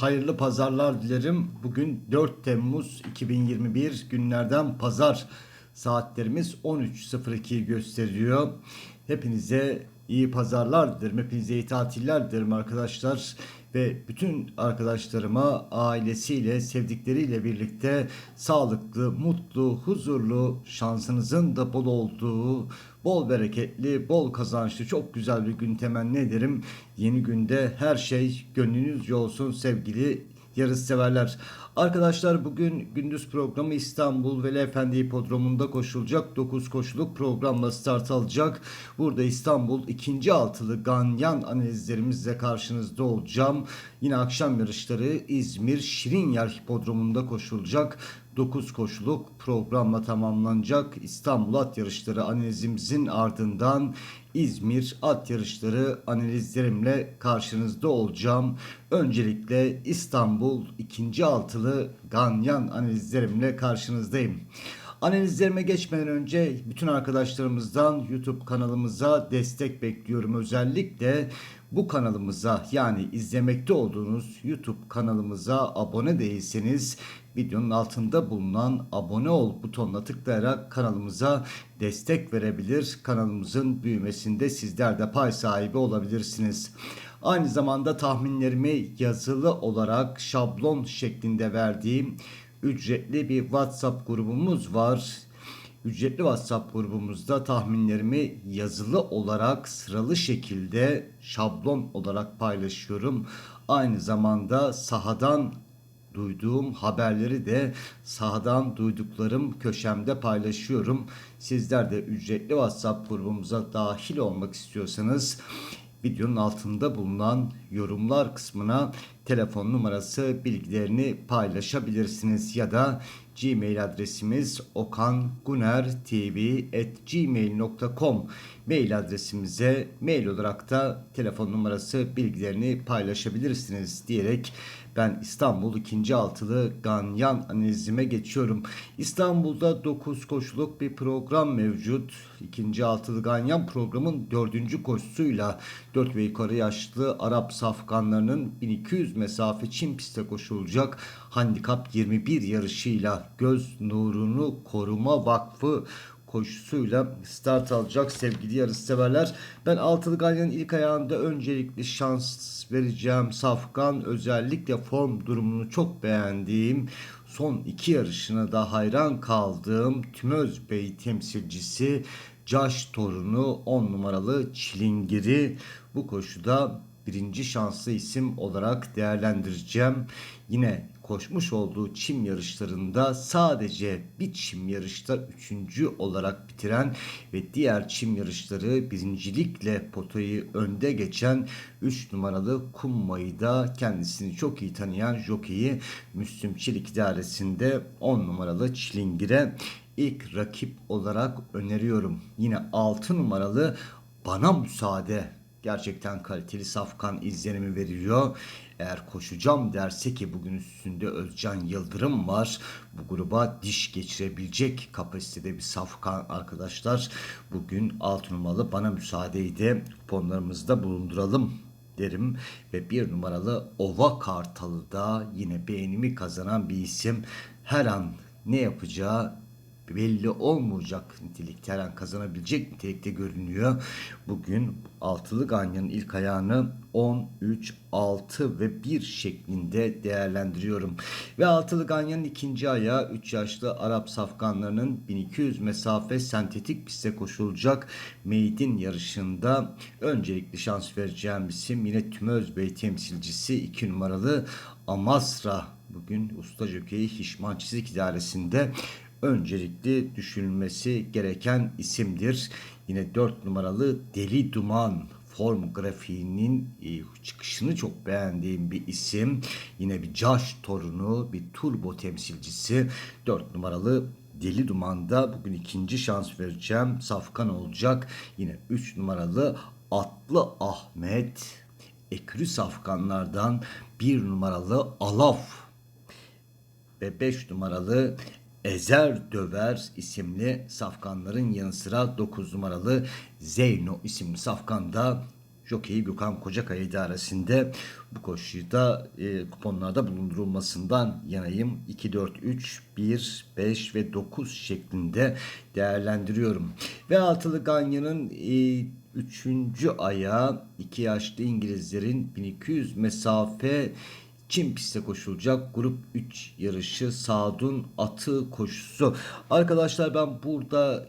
Hayırlı pazarlar dilerim. Bugün 4 Temmuz 2021 günlerden pazar. Saatlerimiz 13.02'yi gösteriyor. Hepinize iyi pazarlar dilerim. Hepinize iyi tatiller dilerim arkadaşlar. Ve bütün arkadaşlarıma ailesiyle, sevdikleriyle birlikte sağlıklı, mutlu, huzurlu, şansınızın da bol olduğu, bol bereketli, bol kazançlı, çok güzel bir gün temenni ederim. Yeni günde her şey gönlünüzce olsun sevgili yarış severler. Arkadaşlar bugün gündüz programı İstanbul Veli Efendi Hipodromu'nda koşulacak 9 koşuluk programla start alacak. Burada İstanbul ikinci altılı ganyan analizlerimizle karşınızda olacağım. Yine akşam yarışları İzmir Şirinyer Hipodromu'nda koşulacak. 9 koşuluk programla tamamlanacak. İstanbul at yarışları analizimizin ardından İzmir at yarışları analizlerimle karşınızda olacağım. Öncelikle İstanbul ikinci altılı ganyan analizlerimle karşınızdayım. Analizlerime geçmeden önce bütün arkadaşlarımızdan YouTube kanalımıza destek bekliyorum. Özellikle bu kanalımıza yani izlemekte olduğunuz YouTube kanalımıza abone değilseniz videonun altında bulunan abone ol butonuna tıklayarak kanalımıza destek verebilir. Kanalımızın büyümesinde sizler de pay sahibi olabilirsiniz. Aynı zamanda tahminlerimi yazılı olarak şablon şeklinde verdiğim ücretli bir WhatsApp grubumuz var. Ücretli WhatsApp grubumuzda tahminlerimi yazılı olarak sıralı şekilde şablon olarak paylaşıyorum. Aynı zamanda sahadan duyduğum haberleri de sahadan duyduklarım köşemde paylaşıyorum. Sizler de ücretli WhatsApp grubumuza dahil olmak istiyorsanız videonun altında bulunan yorumlar kısmına telefon numarası bilgilerini paylaşabilirsiniz ya da Gmail adresimiz okangunertv@gmail.com mail adresimize mail olarak da telefon numarası bilgilerini paylaşabilirsiniz diyerek ben İstanbul 2. altılı Ganyan analizime geçiyorum. İstanbul'da 9 koşuluk bir program mevcut. 2. altılı Ganyan programın 4. koşusuyla 4 ve yukarı yaşlı Arap safkanlarının 1200 mesafe çim piste koşulacak. Handikap 21 yarışıyla Göz Nurunu Koruma Vakfı koşusuyla start alacak sevgili yarış severler. Ben Altılı Ganyan'ın ilk ayağında öncelikli şans vereceğim Safkan özellikle form durumunu çok beğendiğim son iki yarışına da hayran kaldığım Tümöz Bey temsilcisi Caş torunu 10 numaralı Çilingiri bu koşuda birinci şanslı isim olarak değerlendireceğim. Yine koşmuş olduğu çim yarışlarında sadece bir çim yarışta üçüncü olarak bitiren ve diğer çim yarışları birincilikle potayı önde geçen 3 numaralı Kummayı da kendisini çok iyi tanıyan jokeyi Müslüm Çelik idaresinde 10 numaralı Çilingir'e ilk rakip olarak öneriyorum. Yine 6 numaralı bana müsaade gerçekten kaliteli safkan izlenimi veriyor. Eğer koşacağım derse ki bugün üstünde Özcan Yıldırım var. Bu gruba diş geçirebilecek kapasitede bir safkan arkadaşlar. Bugün alt numaralı bana müsaadeydi. Kuponlarımızda bulunduralım derim. Ve bir numaralı Ova Kartalı da yine beğenimi kazanan bir isim. Her an ne yapacağı belli olmayacak nitelikte her an kazanabilecek nitelikte görünüyor. Bugün altılı ganyanın ilk ayağını 10, 3, 6 ve 1 şeklinde değerlendiriyorum. Ve altılı ganyanın ikinci ayağı 3 yaşlı Arap safkanlarının 1200 mesafe sentetik piste koşulacak meydin yarışında öncelikli şans vereceğim isim yine Tümöz Bey temsilcisi 2 numaralı Amasra bugün usta jokeyi Hişman Çizik İdaresi'nde öncelikli düşünülmesi gereken isimdir. Yine 4 numaralı Deli Duman form grafiğinin e, çıkışını çok beğendiğim bir isim. Yine bir Josh torunu, bir turbo temsilcisi. 4 numaralı Deli Duman'da bugün ikinci şans vereceğim. Safkan olacak. Yine 3 numaralı Atlı Ahmet. Ekürü Safkanlardan 1 numaralı Alaf ve 5 numaralı Ezer Döver isimli safkanların yanı sıra 9 numaralı Zeyno isimli safkan da Jockey Gökhan Kocakaya idaresinde bu koşuyu da e, kuponlarda bulundurulmasından yanayım. 2, 4, 3, 1, 5 ve 9 şeklinde değerlendiriyorum. Ve altılı Ganyan'ın e, üçüncü aya 2 yaşlı İngilizlerin 1200 mesafe Çin pistte koşulacak grup 3 yarışı Sadun atı koşusu. Arkadaşlar ben burada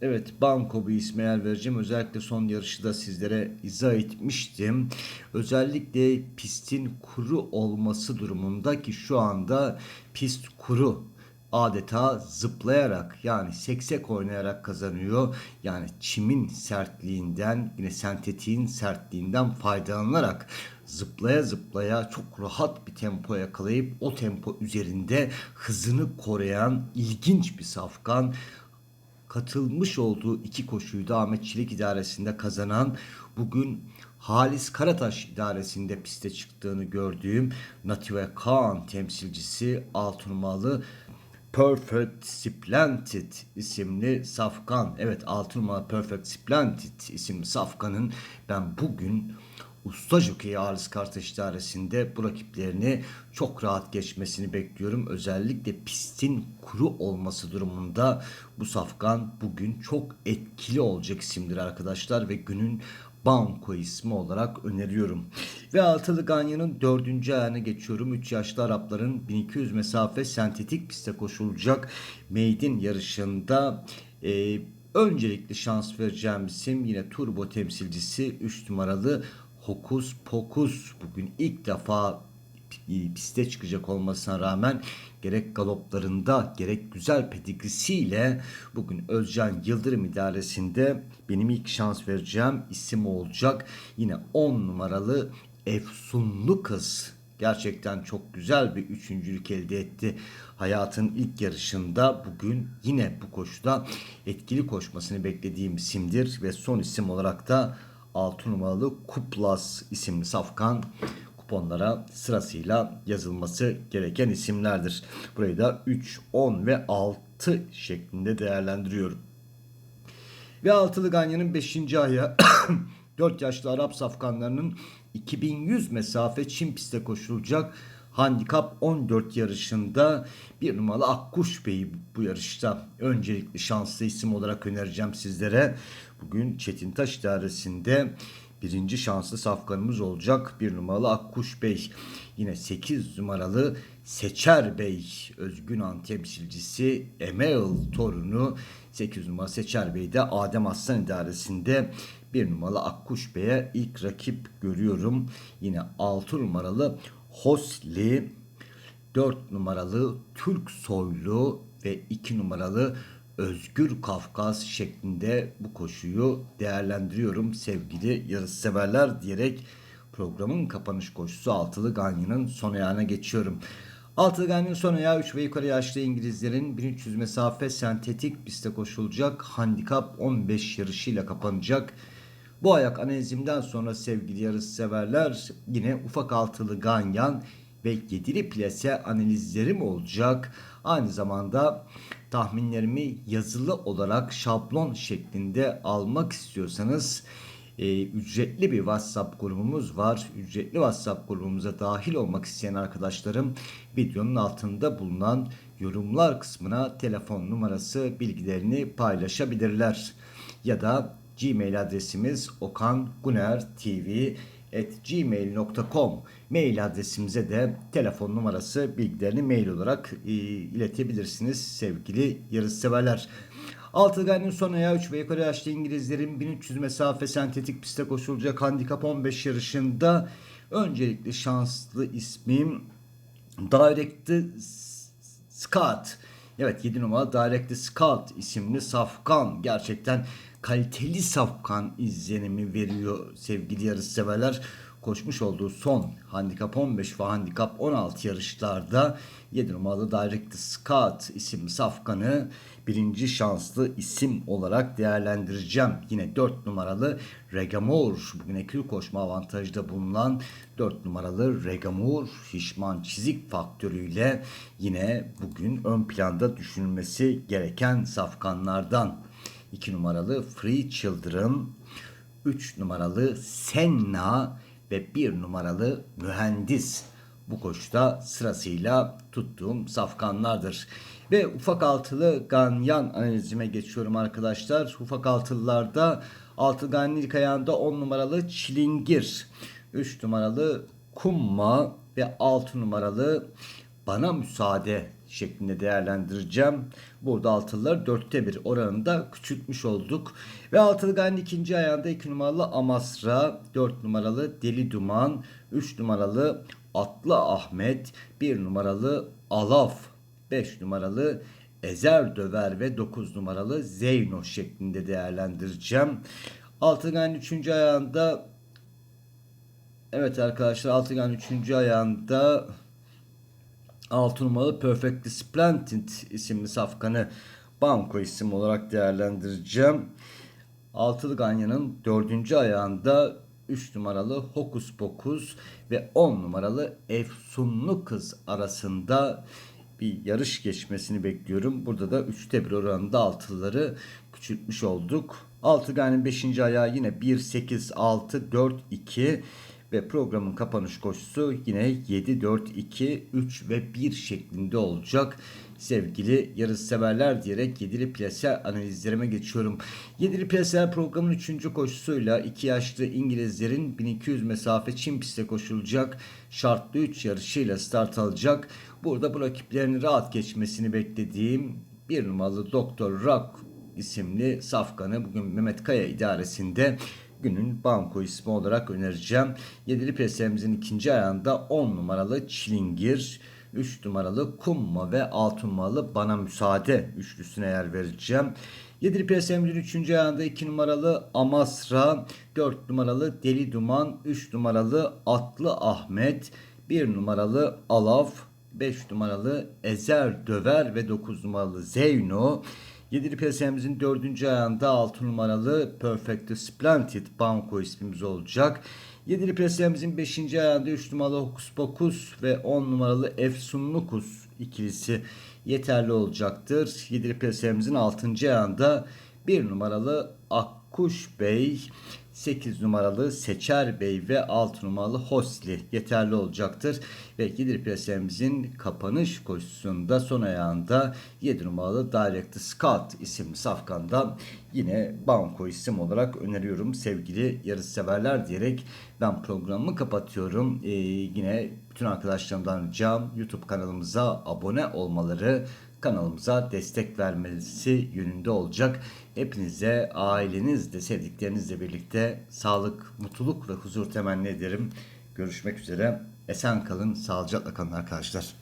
Evet Banko bir isme yer vereceğim. Özellikle son yarışı da sizlere izah etmiştim. Özellikle pistin kuru olması durumunda ki şu anda pist kuru adeta zıplayarak yani seksek oynayarak kazanıyor. Yani çimin sertliğinden yine sentetiğin sertliğinden faydalanarak zıplaya zıplaya çok rahat bir tempo yakalayıp o tempo üzerinde hızını koruyan ilginç bir safkan katılmış olduğu iki koşuyu da Ahmet Çelik idaresinde kazanan bugün Halis Karataş idaresinde piste çıktığını gördüğüm Native Kaan temsilcisi Altınmalı Perfect Splendid isimli safkan. Evet Altınmalı Perfect Splendid isimli safkanın ben bugün usta jockey Aris Kartaş idaresinde bu rakiplerini çok rahat geçmesini bekliyorum. Özellikle pistin kuru olması durumunda bu safkan bugün çok etkili olacak isimdir arkadaşlar ve günün Banko ismi olarak öneriyorum. Ve Altılı Ganyan'ın dördüncü ayağına geçiyorum. 3 yaşlı Arapların 1200 mesafe sentetik piste koşulacak maiden yarışında e, öncelikli şans vereceğim isim yine turbo temsilcisi 3 numaralı Hokus Pokus bugün ilk defa piste çıkacak olmasına rağmen gerek galoplarında gerek güzel pedigrisiyle bugün Özcan Yıldırım idaresinde benim ilk şans vereceğim isim olacak. Yine 10 numaralı Efsunlu Kız gerçekten çok güzel bir üçüncülük elde etti. Hayatın ilk yarışında bugün yine bu koşuda etkili koşmasını beklediğim isimdir ve son isim olarak da 6 numaralı Kuplas isimli safkan kuponlara sırasıyla yazılması gereken isimlerdir. Burayı da 3, 10 ve 6 şeklinde değerlendiriyorum. Ve altılı ganyanın 5. aya 4 yaşlı Arap safkanlarının 2100 mesafe Çin pistte koşulacak Handikap 14 yarışında bir numaralı Akkuş Bey'i bu yarışta öncelikli şanslı isim olarak önereceğim sizlere. Bugün Çetin Taş idaresinde birinci şanslı safkanımız olacak. Bir numaralı Akkuş Bey. Yine 8 numaralı Seçer Bey. Özgün An temsilcisi Emel torunu 8 numaralı Seçer Bey de Adem Aslan idaresinde bir numaralı Akkuş Bey'e ilk rakip görüyorum. Yine 6 numaralı Hosli, 4 numaralı Türk soylu ve 2 numaralı Özgür Kafkas şeklinde bu koşuyu değerlendiriyorum sevgili yarışseverler diyerek programın kapanış koşusu Altılı Ganyan'ın son ayağına geçiyorum. Altılı Ganyan'ın son ayağı 3 ve yukarı yaşlı İngilizlerin 1300 mesafe sentetik pistte koşulacak handikap 15 yarışıyla kapanacak. Bu ayak analizimden sonra sevgili yarışseverler yine ufak altılı ganyan ve yedili plase analizlerim olacak. Aynı zamanda tahminlerimi yazılı olarak şablon şeklinde almak istiyorsanız e, ücretli bir WhatsApp grubumuz var. Ücretli WhatsApp grubumuza dahil olmak isteyen arkadaşlarım videonun altında bulunan yorumlar kısmına telefon numarası bilgilerini paylaşabilirler. Ya da Gmail adresimiz okangunertv@gmail.com mail adresimize de telefon numarası bilgilerini mail olarak e, iletebilirsiniz sevgili yarışseverler. Altıgan'ın son ayağı 3 ve yukarı yaşlı İngilizlerin 1300 mesafe sentetik piste koşulacak handikap 15 yarışında öncelikli şanslı ismim Direct Scott. Evet 7 numara Direct Scott isimli safkan gerçekten kaliteli safkan izlenimi veriyor sevgili yarışseverler. Koşmuş olduğu son handikap 15 ve handikap 16 yarışlarda 7 numaralı Direct Scott isimli safkanı birinci şanslı isim olarak değerlendireceğim. Yine 4 numaralı Regamur bugün ekül koşma avantajda bulunan 4 numaralı Regamur Hişman çizik faktörüyle yine bugün ön planda düşünülmesi gereken safkanlardan. 2 numaralı Free Children, 3 numaralı Senna ve 1 numaralı Mühendis. Bu koşuda sırasıyla tuttuğum safkanlardır. Ve ufak altılı ganyan analizime geçiyorum arkadaşlar. Ufak altılılarda altı ganyan ayağında 10 numaralı Çilingir, 3 numaralı Kumma ve 6 numaralı Bana Müsaade şeklinde değerlendireceğim. Burada altılıları dörtte bir oranında küçültmüş olduk. Ve altılı ganyan ikinci ayağında 2 numaralı Amasra, 4 numaralı Deli Duman, 3 numaralı Atlı Ahmet, 1 numaralı Alaf, 5 numaralı Ezer Döver ve 9 numaralı Zeyno şeklinde değerlendireceğim. Altıgan 3. ayağında Evet arkadaşlar Altıgan 3. ayağında 6 numaralı Perfectly Splendid isimli safkanı banko isim olarak değerlendireceğim. Altılı Ganyan'ın 4. ayağında 3 numaralı Hokus Pokus ve 10 numaralı Efsunlu Kız arasında bir yarış geçmesini bekliyorum. Burada da 3'te 1 oranında altılıları küçültmüş olduk. Altıgan'ın 5. ayağı yine 1, 8, 6, 4, 2 ve programın kapanış koşusu yine 7, 4, 2, 3 ve 1 şeklinde olacak. Sevgili yarış severler diyerek yedili plase analizlerime geçiyorum. Yedili plaseler programın 3. koşusuyla 2 yaşlı İngilizlerin 1200 mesafe Çin pistte koşulacak şartlı 3 yarışıyla start alacak. Burada bu rakiplerini rahat geçmesini beklediğim bir numaralı Doktor Rock isimli safkanı bugün Mehmet Kaya idaresinde günün banko ismi olarak önereceğim. Yedili presemizin ikinci ayağında 10 numaralı Çilingir, 3 numaralı Kumma ve 6 numaralı Bana Müsaade üçlüsüne yer vereceğim. Yedili presemizin 3. ayağında 2 numaralı Amasra, 4 numaralı Deli Duman, 3 numaralı Atlı Ahmet, 1 numaralı Alaf, 5 numaralı Ezer Döver ve 9 numaralı Zeyno. Yedili PSM'imizin dördüncü ayağında 6 numaralı Perfect Splendid Banco ismimiz olacak. Yedili PSM'imizin 5. ayağında 3 numaralı Hokus Pokus ve 10 numaralı Efsunlukus ikilisi yeterli olacaktır. Yedili PSM'imizin 6. ayağında 1 numaralı Akkuş Bey, 8 numaralı Seçer Bey ve 6 numaralı Hosli yeterli olacaktır. Ve Gidir Presemizin kapanış koşusunda son ayağında 7 numaralı Direct Scout isimli safkandan yine banko isim olarak öneriyorum sevgili yarış severler diyerek ben programımı kapatıyorum. Ee, yine bütün arkadaşlarımdan ricam YouTube kanalımıza abone olmaları, kanalımıza destek vermesi yönünde olacak. Hepinize ailenizle, sevdiklerinizle birlikte sağlık, mutluluk ve huzur temenni ederim. Görüşmek üzere. Esen kalın, sağlıcakla kalın arkadaşlar.